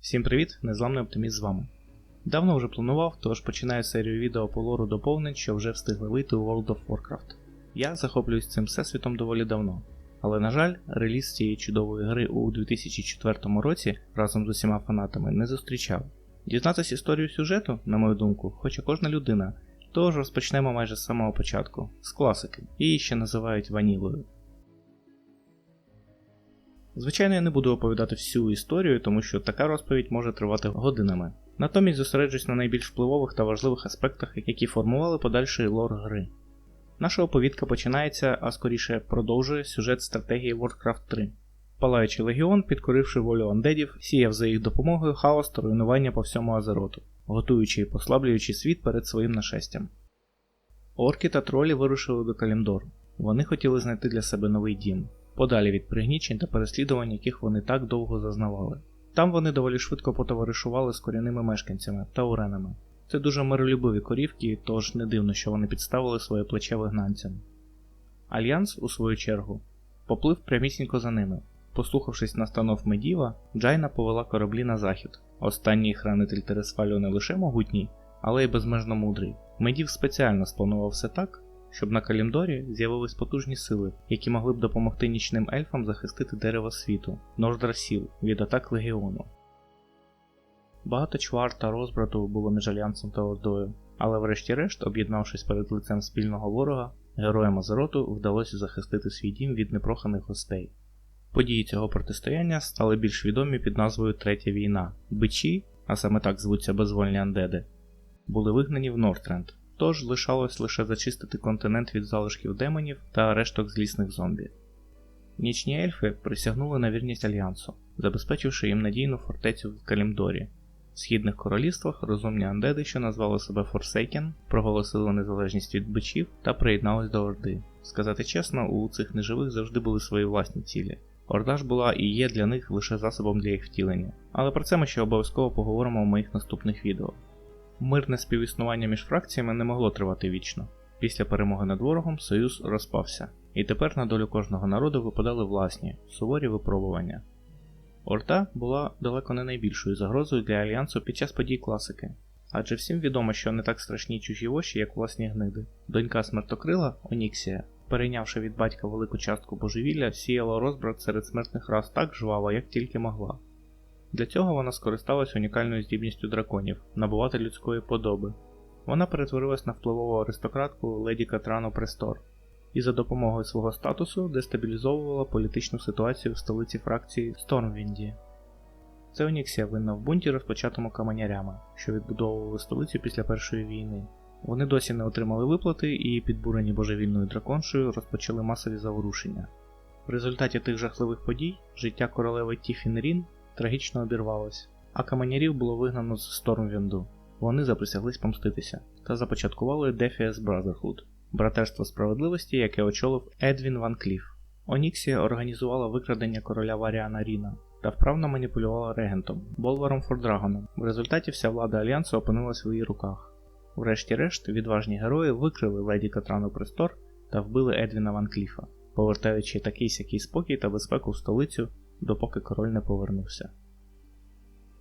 Всім привіт, незламний оптиміст з вами. Давно вже планував, тож починаю серію відео по лору доповнень, що вже встигли вийти у World of Warcraft. Я захоплююсь цим всесвітом доволі давно, але на жаль, реліз цієї чудової гри у 2004 році разом з усіма фанатами не зустрічав. Дізнатися історію сюжету, на мою думку, хоче кожна людина, тож розпочнемо майже з самого початку, з класики, її ще називають ванілою. Звичайно, я не буду оповідати всю історію, тому що така розповідь може тривати годинами. Натомість зосереджусь на найбільш впливових та важливих аспектах, які формували подальший лор гри. Наша оповідка починається, а скоріше продовжує сюжет стратегії Warcraft 3. Палаючий легіон, підкоривши волю андедів, сіяв за їх допомогою хаос та руйнування по всьому Азероту, готуючи і послаблюючи світ перед своїм нашестям. Орки та тролі вирушили до Калімдору. Вони хотіли знайти для себе новий дім, подалі від пригнічень та переслідувань, яких вони так довго зазнавали. Там вони доволі швидко потоваришували з корінними мешканцями та уренами. Це дуже миролюбиві корівки, тож не дивно, що вони підставили своє плече вигнанцям. Альянс, у свою чергу, поплив прямісінько за ними. Послухавшись настанов Медіва, Джайна повела кораблі на захід. Останній хранитель Тересфалю не лише могутній, але й безмежно мудрий. Медів спеціально спланував все так, щоб на Калімдорі з'явились потужні сили, які могли б допомогти нічним ельфам захистити дерево світу, Нордрасіл від атак легіону. Багато чвар та розбрату було між альянсом та Ордою, але врешті-решт, об'єднавшись перед лицем спільного ворога, героям Азероту вдалося захистити свій дім від непроханих гостей. Події цього протистояння стали більш відомі під назвою Третя війна. Бичі, а саме так звуться безвольні андеди, були вигнані в Нортренд, тож лишалось лише зачистити континент від залишків демонів та решток злісних зомбі. Нічні ельфи присягнули на вірність альянсу, забезпечивши їм надійну фортецю в Калімдорі. В східних королівствах розумні андеди, що назвали себе Форсейкен, проголосили незалежність від бичів та приєднались до Орди. Сказати чесно, у цих неживих завжди були свої власні цілі. Орда ж була і є для них лише засобом для їх втілення, але про це ми ще обов'язково поговоримо в моїх наступних відео. Мирне співіснування між фракціями не могло тривати вічно. Після перемоги над ворогом союз розпався, і тепер на долю кожного народу випадали власні суворі випробування. Орда була далеко не найбільшою загрозою для альянсу під час подій класики, адже всім відомо, що не так страшні чужі воші, як власні гниди. Донька смертокрила Оніксія, перейнявши від батька велику частку божевілля, сіяла розбрат серед смертних рас так жваво, як тільки могла. Для цього вона скористалась унікальною здібністю драконів набувати людської подоби. Вона перетворилась на впливову аристократку леді Катрану Престор і за допомогою свого статусу дестабілізовувала політичну ситуацію в столиці фракції Стормвінді. Це Оніксія винна в бунті, розпочатому каменярями, що відбудовували столицю після Першої війни. Вони досі не отримали виплати і, підбурені божевільною драконшею, розпочали масові заворушення. В результаті тих жахливих подій життя королеви Тіфін Рін трагічно обірвалось, а каменярів було вигнано з Стормвінду. Вони заприсяглись помститися та започаткували Defias Brotherhood братерство справедливості, яке очолив Едвін Ван Кліф. Оніксія організувала викрадення короля Варіана Ріна та вправно маніпулювала регентом Болваром Фордрагоном. В результаті вся влада альянсу опинилась в її руках. Врешті-решт, відважні герої викрили леді Катрану Престор та вбили Едвіна Ван Кліфа, повертаючи такий сякий спокій та безпеку в столицю, допоки король не повернувся.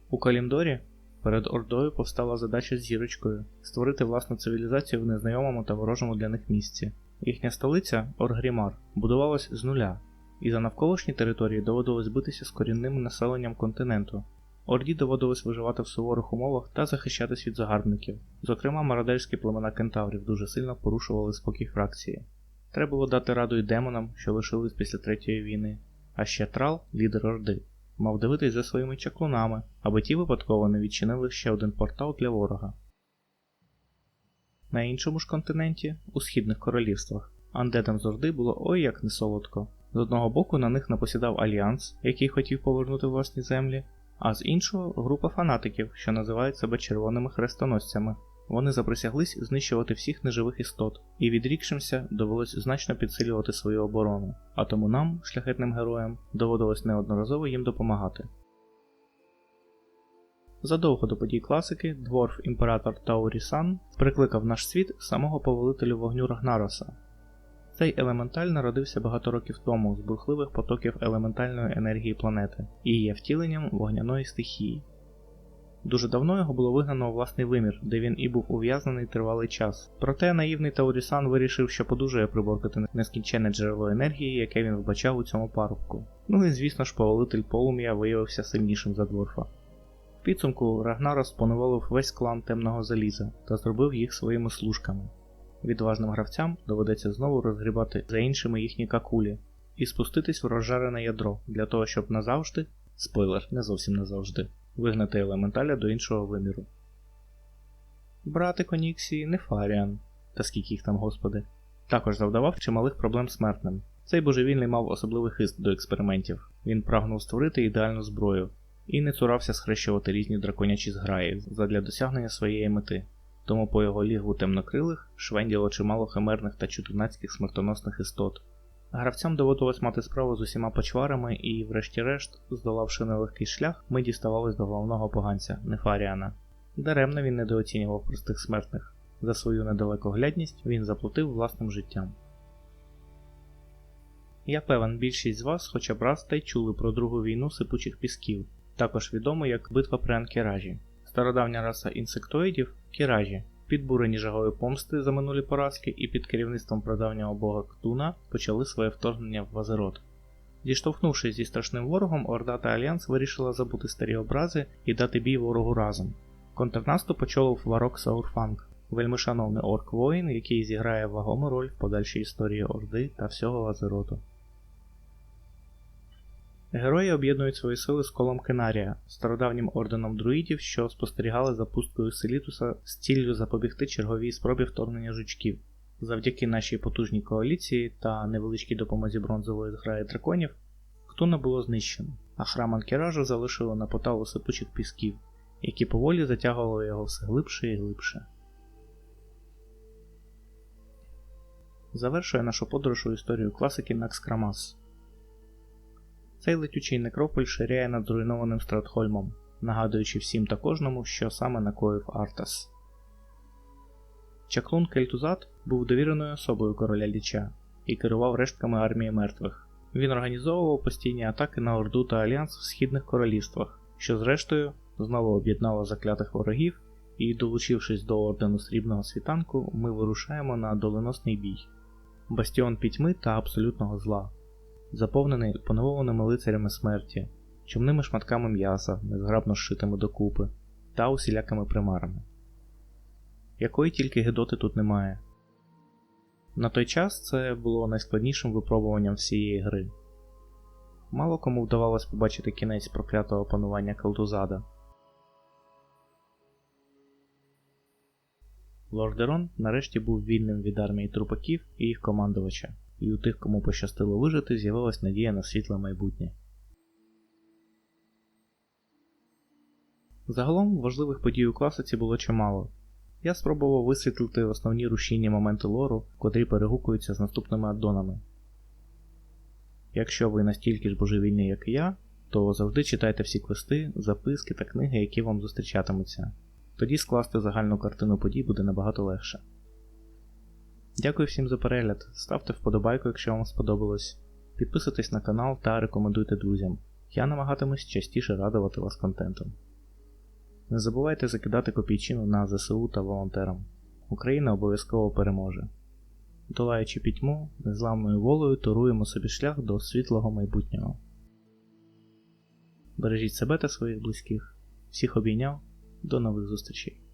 У Калімдорі Перед Ордою повстала задача з зірочкою створити власну цивілізацію в незнайомому та ворожому для них місці. Їхня столиця Оргрімар будувалась з нуля, і за навколишні території доводилось битися з корінним населенням континенту. Орді доводилось виживати в суворих умовах та захищатись від загарбників. Зокрема, мародерські племена кентаврів дуже сильно порушували спокій фракції. Треба було дати раду й демонам, що лишились після третьої війни, а ще трал лідер Орди мав дивитись за своїми чаклунами, аби ті випадково не відчинили ще один портал для ворога. На іншому ж континенті, у східних королівствах, андедам з Орди було ой як не солодко. З одного боку на них напосідав альянс, який хотів повернути власні землі, а з іншого група фанатиків, що називають себе червоними хрестоносцями. Вони заприсяглись знищувати всіх неживих істот, і відрікшимся довелось значно підсилювати свою оборону, а тому нам, шляхетним героям, доводилось неодноразово їм допомагати. Задовго до подій класики дворф імператор Таурісан прикликав наш світ самого повелителю вогню Рагнароса. Цей елементаль народився багато років тому з бурхливих потоків елементальної енергії планети і є втіленням вогняної стихії. Дуже давно його було вигнано у власний вимір, де він і був ув'язнений тривалий час. Проте наївний Таурісан вирішив, що подужує приборкати нескінченне джерело енергії, яке він вбачав у цьому парубку. Ну і звісно ж, повелитель полум'я виявився сильнішим за дворфа. В підсумку Рагнарос поневолив весь клан темного заліза та зробив їх своїми служками. Відважним гравцям доведеться знову розгрібати за іншими їхні какулі і спуститись в розжарене ядро для того, щоб назавжди, спойлер, не зовсім назавжди, вигнати елементаля до іншого виміру. Братик Оніксі Нефаріан, та скільки їх там, господи, також завдавав чималих проблем смертним. Цей божевільний мав особливий хист до експериментів. Він прагнув створити ідеальну зброю і не цурався схрещувати різні драконячі зграї задля досягнення своєї мети. Тому по його лігву темнокрилих швенділо чимало химерних та чудунацьких смертоносних істот. Гравцям доводилось мати справу з усіма почварами, і, врешті-решт, здолавши нелегкий шлях, ми діставались до головного поганця Нефаріана. Даремно він недооцінював простих смертних. За свою недалекоглядність він заплатив власним життям. Я певен, більшість з вас хоча б раз та й чули про Другу війну сипучих пісків, також відомо як битва при Анкеражі. Стародавня раса інсектоїдів кіражі, підбурені жагою помсти за минулі поразки і під керівництвом прадавнього бога Ктуна почали своє вторгнення в Вазерот. Діштовхнувшись зі страшним ворогом, Орда та Альянс вирішила забути старі образи і дати бій ворогу разом. Контрнаступ очолив Варок Саурфанг, вельмишановний орк воїн, який зіграє вагому роль в подальшій історії Орди та всього Вазероту. Герої об'єднують свої сили з колом Кенарія, стародавнім орденом друїдів, що спостерігали за пусткою Селітуса з ціллю запобігти черговій спробі вторгнення жучків. Завдяки нашій потужній коаліції та невеличкій допомозі бронзової зграї драконів, Хтуна було знищено, а храм Анкеражу залишило на поталу сипучих пісків, які поволі затягували його все глибше і глибше. Завершує нашу подорож у історію класики Накс Крамас. Цей летючий некрополь ширяє над зруйнованим Стратхольмом, нагадуючи всім та кожному, що саме накоїв Артас. Чаклун Кельтузат був довіреною особою короля Ліча і керував рештками армії мертвих. Він організовував постійні атаки на Орду та Альянс в східних королівствах, що зрештою знову об'єднало заклятих ворогів, і, долучившись до ордену срібного світанку, ми вирушаємо на доленосний бій. Бастіон пітьми та абсолютного зла заповнений поневоленими лицарями смерті, чумними шматками м'яса, незграбно зшитими докупи, та усілякими примарами. Якої тільки Гедоти тут немає. На той час це було найскладнішим випробуванням всієї гри. Мало кому вдавалось побачити кінець проклятого панування Калдузада. Лордерон нарешті був вільним від армії трупаків і їх командувача і у тих, кому пощастило вижити, з'явилась надія на світле майбутнє. Загалом важливих подій у класиці було чимало. Я спробував висвітлити основні рушійні моменти лору, котрі перегукуються з наступними аддонами. Якщо ви настільки ж божевільні, як і я, то завжди читайте всі квести, записки та книги, які вам зустрічатимуться. Тоді скласти загальну картину подій буде набагато легше. Дякую всім за перегляд. Ставте вподобайку, якщо вам сподобалось. Підписуйтесь на канал та рекомендуйте друзям. Я намагатимусь частіше радувати вас контентом. Не забувайте закидати копійчину на ЗСУ та волонтерам. Україна обов'язково переможе. Долаючи пітьму, незламною волею туруємо собі шлях до світлого майбутнього. Бережіть себе та своїх близьких. Всіх обійняв. До нових зустрічей!